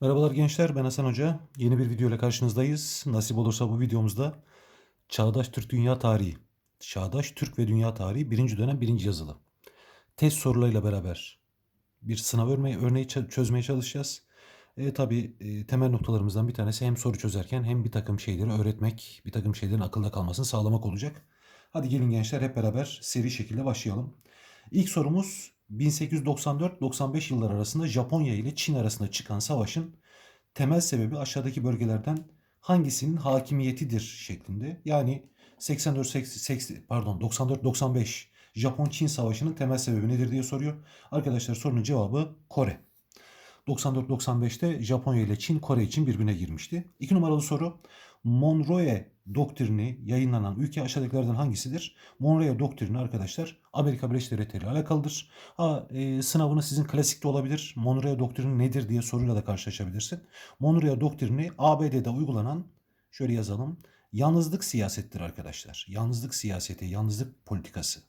Merhabalar gençler, ben Hasan Hoca. Yeni bir video ile karşınızdayız. Nasip olursa bu videomuzda Çağdaş Türk Dünya Tarihi, Çağdaş Türk ve Dünya Tarihi 1. dönem 1. yazılı. Test sorularıyla beraber bir sınav örneği, örneği çö- çözmeye çalışacağız. E, tabii e, temel noktalarımızdan bir tanesi hem soru çözerken hem bir takım şeyleri öğretmek, bir takım şeylerin akılda kalmasını sağlamak olacak. Hadi gelin gençler hep beraber seri şekilde başlayalım. İlk sorumuz 1894-95 yıllar arasında Japonya ile Çin arasında çıkan savaşın temel sebebi aşağıdaki bölgelerden hangisinin hakimiyetidir şeklinde. Yani 84 80, pardon 94 95 Japon-Çin savaşının temel sebebi nedir diye soruyor. Arkadaşlar sorunun cevabı Kore. 94-95'te Japonya ile Çin Kore için birbirine girmişti. İki numaralı soru. Monroe doktrini yayınlanan ülke aşağıdakilerden hangisidir? Monroe doktrini arkadaşlar Amerika Birleşik Devletleri ile alakalıdır. Ha, e, sınavını sizin klasikte olabilir. Monroe doktrini nedir diye soruyla da karşılaşabilirsin. Monroe doktrini ABD'de uygulanan şöyle yazalım. Yalnızlık siyasettir arkadaşlar. Yalnızlık siyaseti, yalnızlık politikası.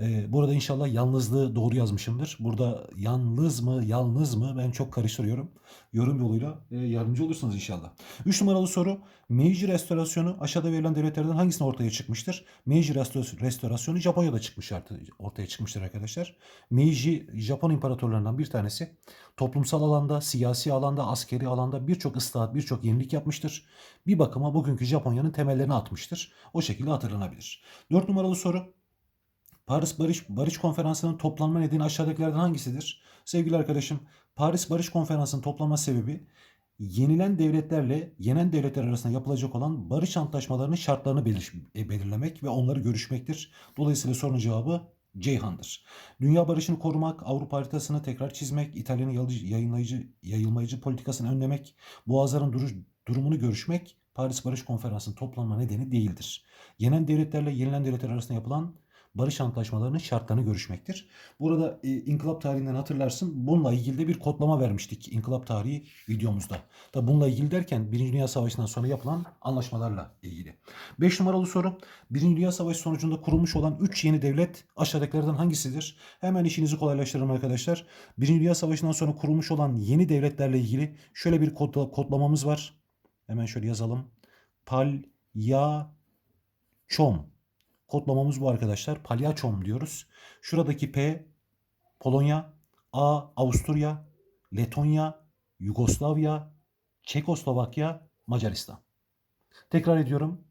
Ee, burada inşallah yalnızlığı doğru yazmışımdır. Burada yalnız mı, yalnız mı ben çok karıştırıyorum. Yorum yoluyla e, yardımcı olursunuz inşallah. 3 numaralı soru. Meiji restorasyonu aşağıda verilen devletlerden hangisinde ortaya çıkmıştır? Meiji restor- restorasyonu Japonya'da çıkmış artık ortaya çıkmıştır arkadaşlar. Meiji Japon imparatorlarından bir tanesi. Toplumsal alanda, siyasi alanda, askeri alanda birçok ıslahat, birçok yenilik yapmıştır. Bir bakıma bugünkü Japonya'nın temellerini atmıştır. O şekilde hatırlanabilir. 4 numaralı soru. Paris Barış Barış Konferansı'nın toplanma nedeni aşağıdakilerden hangisidir? Sevgili arkadaşım, Paris Barış Konferansı'nın toplanma sebebi yenilen devletlerle yenen devletler arasında yapılacak olan barış antlaşmalarının şartlarını belir- e, belirlemek ve onları görüşmektir. Dolayısıyla sorunun cevabı Ceyhan'dır. Dünya barışını korumak, Avrupa haritasını tekrar çizmek, İtalya'nın yayınlayıcı, yayılmayıcı politikasını önlemek, boğazların duruş, durumunu görüşmek Paris Barış Konferansı'nın toplanma nedeni değildir. Yenen devletlerle yenilen devletler arasında yapılan barış antlaşmalarının şartlarını görüşmektir. Burada e, inkılap tarihinden hatırlarsın bununla ilgili de bir kodlama vermiştik inkılap tarihi videomuzda. Tabi bununla ilgili derken Birinci Dünya Savaşı'ndan sonra yapılan anlaşmalarla ilgili. 5 numaralı soru. Birinci Dünya Savaşı sonucunda kurulmuş olan 3 yeni devlet aşağıdakilerden hangisidir? Hemen işinizi kolaylaştıralım arkadaşlar. Birinci Dünya Savaşı'ndan sonra kurulmuş olan yeni devletlerle ilgili şöyle bir kodla, kodlamamız var. Hemen şöyle yazalım. Pal, ya, çom. Kodlamamız bu arkadaşlar. Palyaçom diyoruz. Şuradaki P Polonya, A Avusturya, Letonya, Yugoslavya, Çekoslovakya, Macaristan. Tekrar ediyorum.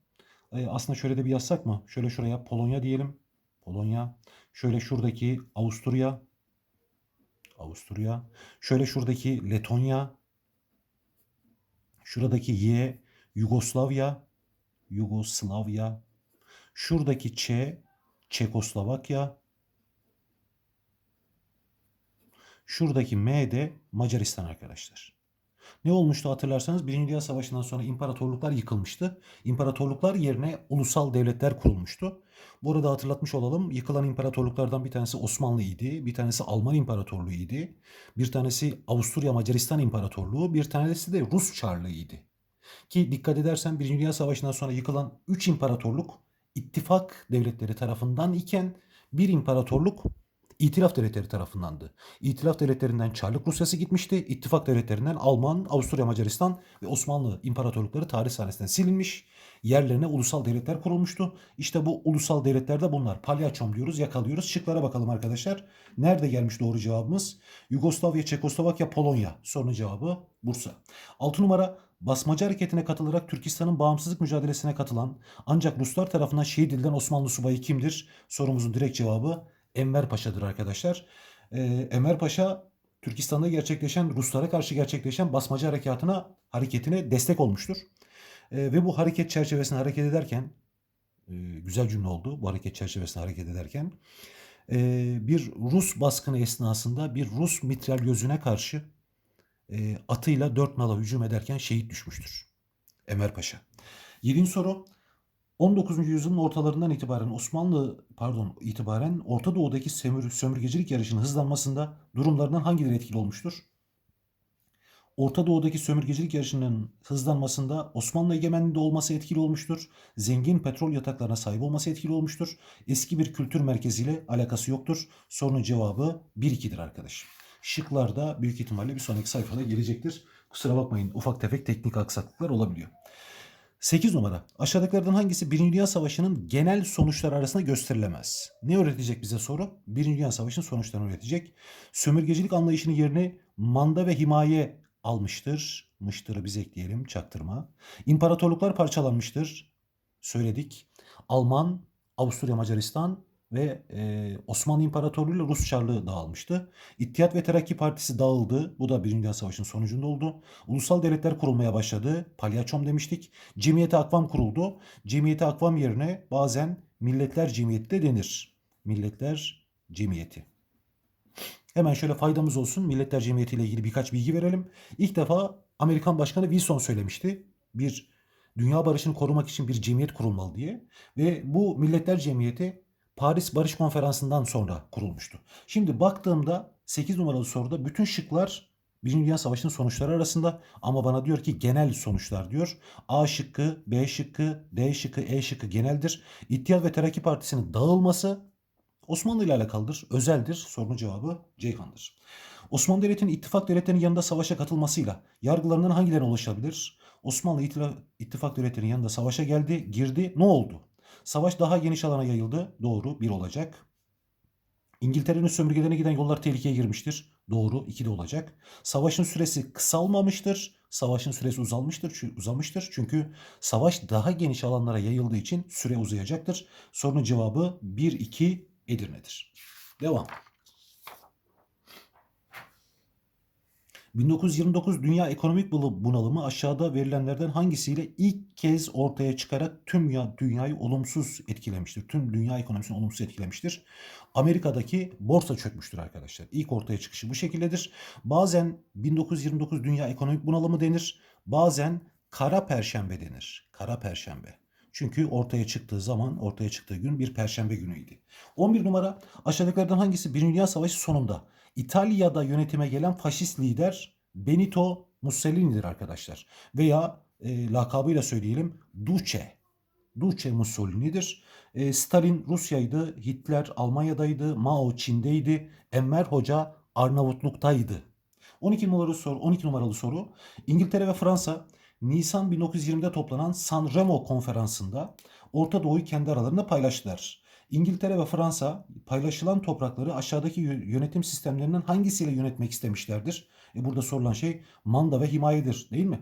Ee, aslında şöyle de bir yazsak mı? Şöyle şuraya Polonya diyelim. Polonya. Şöyle şuradaki Avusturya. Avusturya. Şöyle şuradaki Letonya. Şuradaki Y Yugoslavya. Yugoslavya. Şuradaki Ç, Çekoslovakya. Şuradaki M de Macaristan arkadaşlar. Ne olmuştu hatırlarsanız Birinci Dünya Savaşı'ndan sonra imparatorluklar yıkılmıştı. İmparatorluklar yerine ulusal devletler kurulmuştu. Burada hatırlatmış olalım yıkılan imparatorluklardan bir tanesi Osmanlı idi, bir tanesi Alman İmparatorluğu idi, bir tanesi Avusturya Macaristan İmparatorluğu, bir tanesi de Rus Çarlığı idi. Ki dikkat edersen Birinci Dünya Savaşı'ndan sonra yıkılan 3 imparatorluk ittifak devletleri tarafından iken bir imparatorluk İtilaf devletleri tarafındandı. İtilaf devletlerinden Çarlık Rusyası gitmişti. İttifak devletlerinden Alman, Avusturya, Macaristan ve Osmanlı imparatorlukları tarih sahnesinden silinmiş. Yerlerine ulusal devletler kurulmuştu. İşte bu ulusal devletler de bunlar. Palyaçom diyoruz, yakalıyoruz. Şıklara bakalım arkadaşlar. Nerede gelmiş doğru cevabımız? Yugoslavya, Çekoslovakya, Polonya. Sorunun cevabı Bursa. 6 numara Basmacı hareketine katılarak Türkistan'ın bağımsızlık mücadelesine katılan ancak Ruslar tarafından şehit edilen Osmanlı subayı kimdir? Sorumuzun direkt cevabı Enver Paşa'dır arkadaşlar. Ee, Enver Paşa Türkistan'da gerçekleşen Ruslara karşı gerçekleşen basmacı harekatına hareketine destek olmuştur. Ee, ve bu hareket çerçevesinde hareket ederken e, güzel cümle oldu bu hareket çerçevesinde hareket ederken e, bir Rus baskını esnasında bir Rus mitralyözüne karşı e, atıyla dört nala hücum ederken şehit düşmüştür. Enver Paşa. Yedinci soru. 19. yüzyılın ortalarından itibaren Osmanlı pardon itibaren Orta Doğu'daki sömür, sömürgecilik yarışının hızlanmasında durumlarından hangileri etkili olmuştur? Orta Doğu'daki sömürgecilik yarışının hızlanmasında Osmanlı egemenliğinde olması etkili olmuştur. Zengin petrol yataklarına sahip olması etkili olmuştur. Eski bir kültür merkeziyle alakası yoktur. Sorunun cevabı 1-2'dir arkadaşım. Şıklar da büyük ihtimalle bir sonraki sayfada gelecektir. Kusura bakmayın ufak tefek teknik aksaklıklar olabiliyor. 8 numara. Aşağıdakilerden hangisi Birinci Dünya Savaşı'nın genel sonuçları arasında gösterilemez? Ne öğretecek bize soru? Birinci Dünya Savaşı'nın sonuçlarını öğretecek. Sömürgecilik anlayışının yerini manda ve himaye almıştır. Mıştırı biz ekleyelim çaktırma. İmparatorluklar parçalanmıştır. Söyledik. Alman, Avusturya Macaristan ve e, Osmanlı İmparatorluğu ile Rus Çarlığı dağılmıştı. İttihat ve Terakki Partisi dağıldı. Bu da Birinci Dünya Savaşı'nın sonucunda oldu. Ulusal devletler kurulmaya başladı. Palyaçom demiştik. Cemiyeti Akvam kuruldu. Cemiyeti Akvam yerine bazen Milletler Cemiyeti de denir. Milletler Cemiyeti. Hemen şöyle faydamız olsun. Milletler Cemiyeti ile ilgili birkaç bilgi verelim. İlk defa Amerikan Başkanı Wilson söylemişti. Bir dünya barışını korumak için bir cemiyet kurulmalı diye. Ve bu Milletler Cemiyeti Paris Barış Konferansı'ndan sonra kurulmuştu. Şimdi baktığımda 8 numaralı soruda bütün şıklar Birinci Dünya Savaşı'nın sonuçları arasında ama bana diyor ki genel sonuçlar diyor. A şıkkı, B şıkkı, D şıkkı, E şıkkı geneldir. İttihat ve Terakki Partisi'nin dağılması Osmanlı ile alakalıdır, özeldir. Sorunun cevabı Ceyhan'dır. Osmanlı Devleti'nin ittifak devletlerinin yanında savaşa katılmasıyla yargılarından hangilerine ulaşabilir? Osmanlı ittifak devletlerinin yanında savaşa geldi, girdi. Ne oldu? Savaş daha geniş alana yayıldı. Doğru, bir olacak. İngiltere'nin sömürgelerine giden yollar tehlikeye girmiştir. Doğru, iki de olacak. Savaşın süresi kısalmamıştır. Savaşın süresi uzalmıştır, uzamıştır. Çünkü savaş daha geniş alanlara yayıldığı için süre uzayacaktır. Sorunun cevabı 1-2 Edirne'dir. Devam. 1929 Dünya Ekonomik Bunalımı aşağıda verilenlerden hangisiyle ilk kez ortaya çıkarak tüm ya, dünyayı olumsuz etkilemiştir. Tüm dünya ekonomisini olumsuz etkilemiştir. Amerika'daki borsa çökmüştür arkadaşlar. İlk ortaya çıkışı bu şekildedir. Bazen 1929 Dünya Ekonomik Bunalımı denir. Bazen Kara Perşembe denir. Kara Perşembe. Çünkü ortaya çıktığı zaman, ortaya çıktığı gün bir perşembe günüydü. 11 numara aşağıdakilerden hangisi Birinci Dünya Savaşı sonunda İtalya'da yönetime gelen faşist lider Benito Mussolini'dir arkadaşlar. Veya e, lakabıyla söyleyelim Duce. Duce Mussolini'dir. E, Stalin Rusya'ydı, Hitler Almanya'daydı, Mao Çin'deydi, Enver Hoca Arnavutluk'taydı. 12 numaralı soru, 12 numaralı soru. İngiltere ve Fransa Nisan 1920'de toplanan San Remo konferansında Orta Doğu'yu kendi aralarında paylaştılar. İngiltere ve Fransa paylaşılan toprakları aşağıdaki yö- yönetim sistemlerinden hangisiyle yönetmek istemişlerdir? E burada sorulan şey manda ve himayedir değil mi?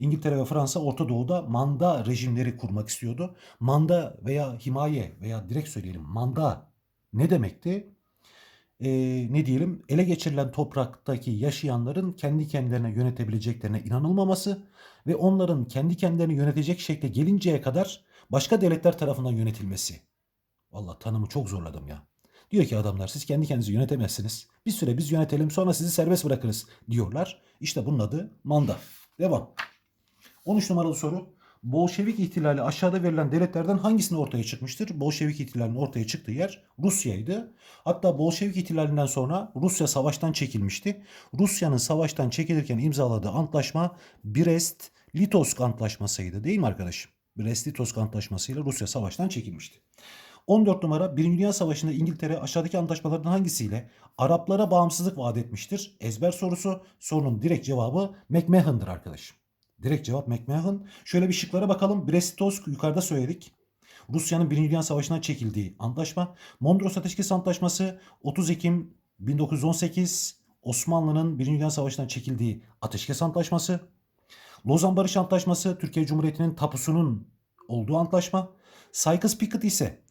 İngiltere ve Fransa Orta Doğu'da manda rejimleri kurmak istiyordu. Manda veya himaye veya direkt söyleyelim manda ne demekti? Ee, ne diyelim ele geçirilen topraktaki yaşayanların kendi kendilerine yönetebileceklerine inanılmaması ve onların kendi kendilerini yönetecek şekle gelinceye kadar başka devletler tarafından yönetilmesi. Vallahi tanımı çok zorladım ya. Diyor ki adamlar siz kendi kendinizi yönetemezsiniz. Bir süre biz yönetelim sonra sizi serbest bırakırız diyorlar. İşte bunun adı manda. Devam. 13 numaralı soru. Bolşevik ihtilali aşağıda verilen devletlerden hangisinde ortaya çıkmıştır? Bolşevik ihtilalinin ortaya çıktığı yer Rusya'ydı. Hatta Bolşevik ihtilalinden sonra Rusya savaştan çekilmişti. Rusya'nın savaştan çekilirken imzaladığı antlaşma Brest-Litovsk antlaşmasıydı değil mi arkadaşım? Brest-Litovsk antlaşmasıyla Rusya savaştan çekilmişti. 14 numara 1. Dünya Savaşı'nda İngiltere aşağıdaki antlaşmalardan hangisiyle Araplara bağımsızlık vaat etmiştir? Ezber sorusu. Sorunun direkt cevabı McMahon'dır arkadaşım. Direkt cevap McMahon. Şöyle bir şıklara bakalım. Brest-Litovsk yukarıda söyledik. Rusya'nın 1. Dünya Savaşı'na çekildiği antlaşma. Mondros Ateşkes Antlaşması 30 Ekim 1918 Osmanlı'nın 1. Dünya Savaşı'na çekildiği Ateşkes Antlaşması. Lozan Barış Antlaşması Türkiye Cumhuriyeti'nin tapusunun olduğu antlaşma. Sykes-Picot ise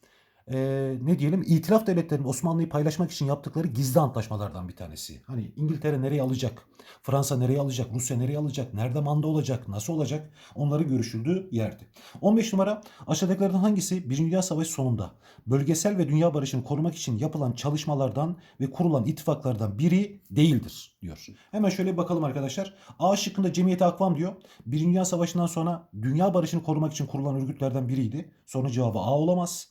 eee, ne diyelim itilaf devletlerinin Osmanlı'yı paylaşmak için yaptıkları gizli antlaşmalardan bir tanesi. Hani İngiltere nereye alacak, Fransa nereye alacak, Rusya nereye alacak, nerede manda olacak, nasıl olacak onları görüşüldüğü yerdi. 15 numara aşağıdakilerden hangisi 1. Dünya Savaşı sonunda bölgesel ve dünya barışını korumak için yapılan çalışmalardan ve kurulan ittifaklardan biri değildir diyor. Hemen şöyle bakalım arkadaşlar. A şıkkında Cemiyeti Akvam diyor. 1. Dünya Savaşı'ndan sonra dünya barışını korumak için kurulan örgütlerden biriydi. Sorunun cevabı A olamaz.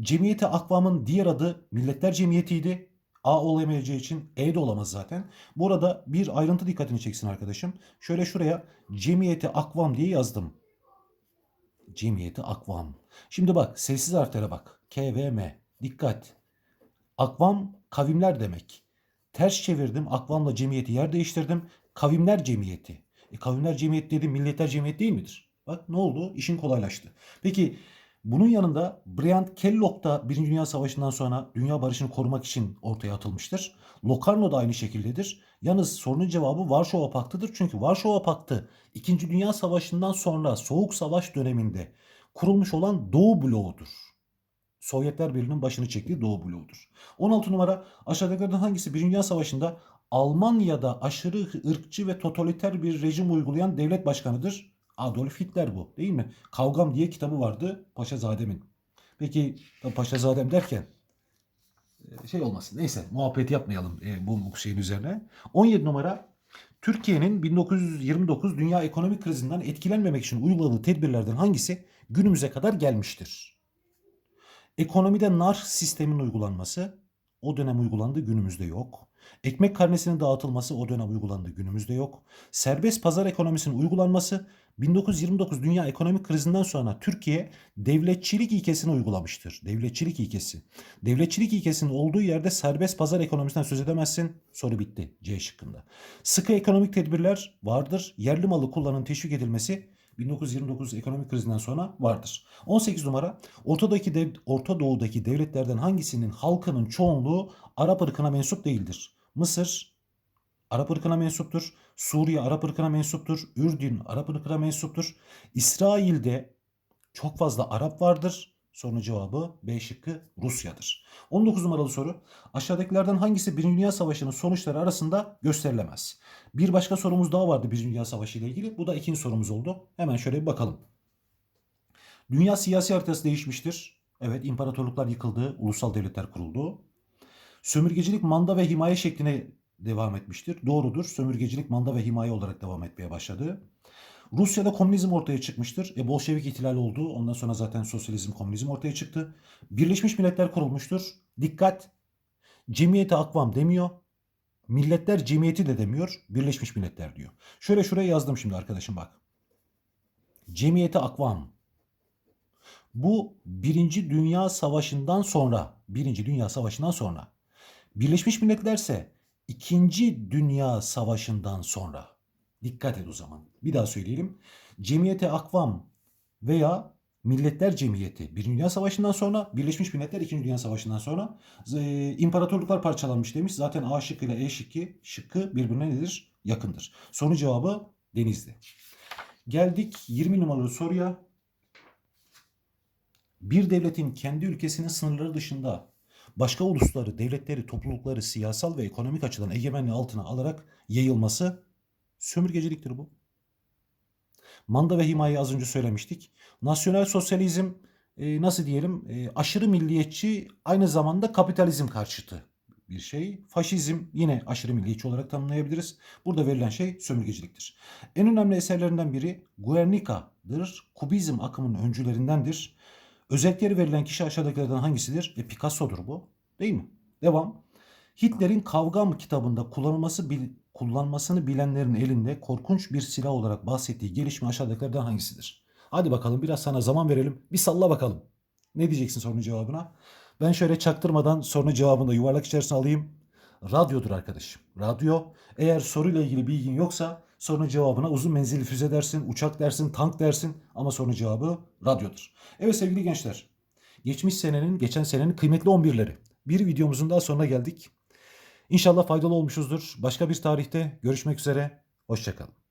Cemiyeti Akvam'ın diğer adı Milletler Cemiyeti'ydi. A olamayacağı için E de olamaz zaten. Burada bir ayrıntı dikkatini çeksin arkadaşım. Şöyle şuraya Cemiyeti Akvam diye yazdım. Cemiyeti Akvam. Şimdi bak sessiz harflere bak. K, V, M. Dikkat. Akvam kavimler demek. Ters çevirdim. Akvamla cemiyeti yer değiştirdim. Kavimler cemiyeti. E, kavimler cemiyeti dedi milletler cemiyeti değil midir? Bak ne oldu? İşin kolaylaştı. Peki bunun yanında Bryant Kellogg da Birinci Dünya Savaşı'ndan sonra dünya barışını korumak için ortaya atılmıştır. Locarno da aynı şekildedir. Yalnız sorunun cevabı Varşova Paktı'dır. Çünkü Varşova Paktı 2. Dünya Savaşı'ndan sonra Soğuk Savaş döneminde kurulmuş olan Doğu bloğudur. Sovyetler Birliği'nin başını çektiği Doğu bloğudur. 16 numara aşağıdakilerden hangisi 1. Dünya Savaşı'nda Almanya'da aşırı ırkçı ve totaliter bir rejim uygulayan devlet başkanıdır? Adolf Hitler bu değil mi? Kavgam diye kitabı vardı Paşazademin. Peki Paşazadem derken e, şey olmasın neyse muhabbet yapmayalım e, bu şeyin üzerine. 17 numara Türkiye'nin 1929 dünya ekonomik krizinden etkilenmemek için uyguladığı tedbirlerden hangisi günümüze kadar gelmiştir? Ekonomide nar sistemin uygulanması o dönem uygulandı günümüzde yok. Ekmek karnesinin dağıtılması o dönem uygulandı günümüzde yok. Serbest pazar ekonomisinin uygulanması 1929 dünya ekonomik krizinden sonra Türkiye devletçilik ilkesini uygulamıştır. Devletçilik ilkesi. Devletçilik ilkesinin olduğu yerde serbest pazar ekonomisinden söz edemezsin. Soru bitti C şıkkında. Sıkı ekonomik tedbirler vardır. Yerli malı kullanın teşvik edilmesi 1929 ekonomik krizinden sonra vardır. 18 numara Ortadaki dev, Orta Doğu'daki devletlerden hangisinin halkının çoğunluğu Arap ırkına mensup değildir? Mısır Arap ırkına mensuptur. Suriye Arap ırkına mensuptur. Ürdün Arap ırkına mensuptur. İsrail'de çok fazla Arap vardır. Sorunun cevabı B şıkkı Rusya'dır. 19 numaralı soru. Aşağıdakilerden hangisi 1. Dünya Savaşı'nın sonuçları arasında gösterilemez? Bir başka sorumuz daha vardı 1. Dünya Savaşı ile ilgili. Bu da ikinci sorumuz oldu. Hemen şöyle bir bakalım. Dünya siyasi haritası değişmiştir. Evet imparatorluklar yıkıldı, ulusal devletler kuruldu. Sömürgecilik manda ve himaye şekline devam etmiştir. Doğrudur. Sömürgecilik manda ve himaye olarak devam etmeye başladı. Rusya'da komünizm ortaya çıkmıştır. E, Bolşevik ihtilal oldu. Ondan sonra zaten sosyalizm, komünizm ortaya çıktı. Birleşmiş Milletler kurulmuştur. Dikkat! Cemiyeti akvam demiyor. Milletler Cemiyeti de demiyor. Birleşmiş Milletler diyor. Şöyle şuraya yazdım şimdi arkadaşım bak. Cemiyeti akvam. Bu Birinci Dünya Savaşı'ndan sonra, Birinci Dünya Savaşı'ndan sonra. Birleşmiş Milletler ise İkinci Dünya Savaşı'ndan sonra. Dikkat et o zaman. Bir daha söyleyelim. Cemiyete Akvam veya Milletler Cemiyeti Birinci Dünya Savaşı'ndan sonra, Birleşmiş Milletler İkinci Dünya Savaşı'ndan sonra e, imparatorluklar parçalanmış demiş. Zaten A şıkkı ile E şıkkı, şıkkı birbirine nedir? Yakındır. Soru cevabı Denizli. Geldik 20 numaralı soruya. Bir devletin kendi ülkesinin sınırları dışında başka ulusları, devletleri, toplulukları siyasal ve ekonomik açıdan egemenliği altına alarak yayılması sömürgeciliktir bu. Manda ve himayeyi az önce söylemiştik. Nasyonel sosyalizm e, nasıl diyelim e, aşırı milliyetçi aynı zamanda kapitalizm karşıtı bir şey. Faşizm yine aşırı milliyetçi olarak tanımlayabiliriz. Burada verilen şey sömürgeciliktir. En önemli eserlerinden biri Guernica'dır. Kubizm akımının öncülerindendir. Özellikleri verilen kişi aşağıdakilerden hangisidir? E, Picasso'dur bu. Değil mi? Devam. Hitler'in Kavgam kitabında kullanılması bil, kullanmasını bilenlerin elinde korkunç bir silah olarak bahsettiği gelişme aşağıdakilerden hangisidir? Hadi bakalım biraz sana zaman verelim. Bir salla bakalım. Ne diyeceksin sorunun cevabına? Ben şöyle çaktırmadan sorunun cevabını da yuvarlak içerisine alayım. Radyodur arkadaşım. Radyo. Eğer soruyla ilgili bilgin yoksa sorunun cevabına uzun menzilli füze dersin, uçak dersin, tank dersin ama sorunun cevabı radyodur. Evet sevgili gençler. Geçmiş senenin, geçen senenin kıymetli 11'leri. Bir videomuzun daha sonuna geldik. İnşallah faydalı olmuşuzdur. Başka bir tarihte görüşmek üzere. Hoşçakalın.